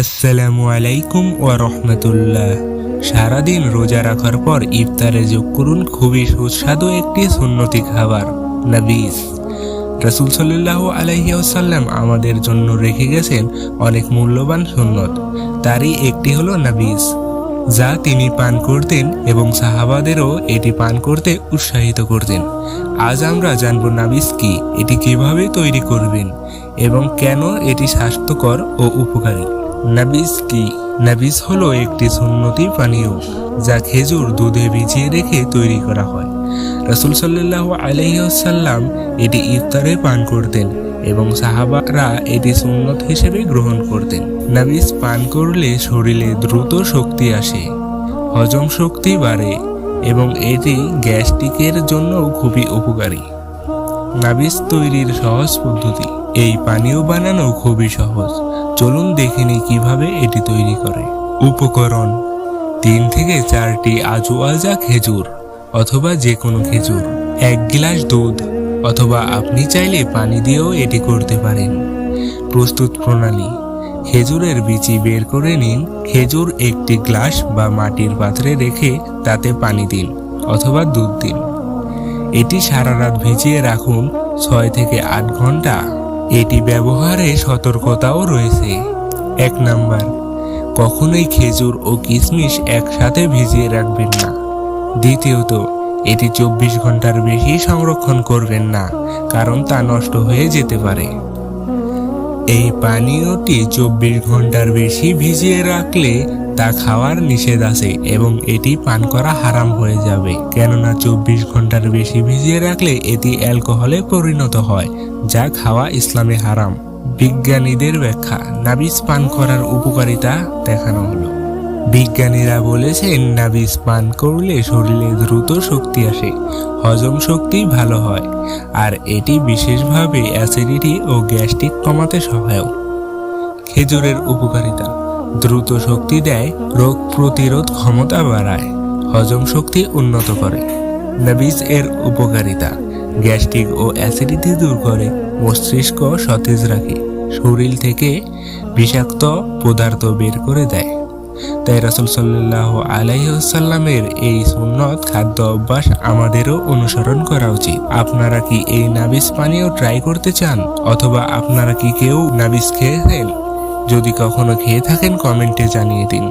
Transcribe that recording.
আসসালামু আলাইকুম ও রহমতুল্লাহ। সারাদিন রোজা রাখার পর ইফতারে যোগ করুন খুবই সুস্বাদু একটি সুন্নতি খাবার, নাবিস। রাসুল সাল্লাহ আলহিউসাল্লাম আমাদের জন্য রেখে গেছেন অনেক মূল্যবান সুন্নত। তারই একটি হলো নাবিস, যা তিনি পান করতেন এবং সাহাবাদেরও এটি পান করতে উৎসাহিত করতেন। আজ আমরা জানব নাবিস কি, এটি কীভাবে তৈরি করবেন এবং কেন এটি স্বাস্থ্যকর ও উপকারী। নাবিস কি? নাবিস হলো একটি সুন্নতি পানীয় যা খেজুর দুধে ভিজিয়ে রেখে তৈরি করা হয়। রসুল সাল্লাহ আলহিসাল্লাম এটি ইফতারে পান করতেন এবং সাহাবারা এটি সুন্নত হিসেবে গ্রহণ করতেন। নাবিস পান করলে শরীরে দ্রুত শক্তি আসে, হজম শক্তি বাড়ে এবং এটি গ্যাস্ট্রিকের জন্য খুবই উপকারী। নাবিস তৈরির সহজ পদ্ধতি। এই পানীয় বানানো খুবই সহজ। চলুন দেখে নিই কীভাবে এটি তৈরি করে। উপকরণ, তিন থেকে চারটি আজু আজা খেজুর অথবা যে কোনো খেজুর, এক গ্লাস দুধ অথবা আপনি চাইলে পানি দিয়েও এটি করতে পারেন। প্রস্তুত প্রণালী, খেজুরের বিচি বের করে নিন, খেজুর একটি গ্লাস বা মাটির পাত্রে রেখে তাতে পানি দিন অথবা দুধ দিন। এটি সারা রাত ভিজিয়ে রাখুন ছয় থেকে আট ঘণ্টা। এটি ব্যবহারে সতর্কতাও রয়েছে। এক নাম্বার, কখনোই খেজুর ও কিশমিশ একসাথে ভিজিয়ে রাখবেন না। দ্বিতীয়ত, এটি চব্বিশ ঘণ্টার বেশি সংরক্ষণ করবেন না, কারণ তা নষ্ট হয়ে যেতে পারে। এই পানীয়টি চব্বিশ ঘণ্টার বেশি ভিজিয়ে রাখলে তা খাওয়ার নিষেধ আছে এবং এটি পান করা হারাম হয়ে যাবে। কেননা চব্বিশ ঘণ্টার বেশি ভিজিয়ে রাখলে এটি অ্যালকোহলে পরিণত হয়, যা খাওয়া ইসলামে হারাম। বিজ্ঞানীদের ব্যাখ্যা নাবিজ পান করার উপকারিতা দেখানো হলো। বিজ্ঞানীরা বলেছেন নাবিজ পান করলে শরীরে দ্রুত শক্তি আসে, হজম শক্তি ভালো হয়, আর এটি বিশেষভাবে অ্যাসিডিটি ও গ্যাস্ট্রিক কমাতে সহায়ক। খেজুরের উপকারিতা দ্রুত শক্তি দেয়, রোগ প্রতিরোধ ক্ষমতা বাড়ায়, হজম শক্তি উন্নত করে। নাবিজ এর উপকারিতা, গ্যাস্ট্রিক ও অ্যাসিডিটি দূর করে, মস্তিষ্ক সতেজ রাখে, শরীর থেকে বিষাক্ত পদার্থ বের করে দেয়। তাই রাসুল সাল্লাহ আলাইসাল্লামের এই সুন্নত খাদ্য অভ্যাস আমাদেরও অনুসরণ করা উচিত। আপনারা কি এই নাবিস পানীয় ট্রাই করতে চান, অথবা আপনারা কি কেউ নাবিস খেয়েছেন? যদি কখনো খেয়ে থাকেন কমেন্টে জানিয়ে দিন।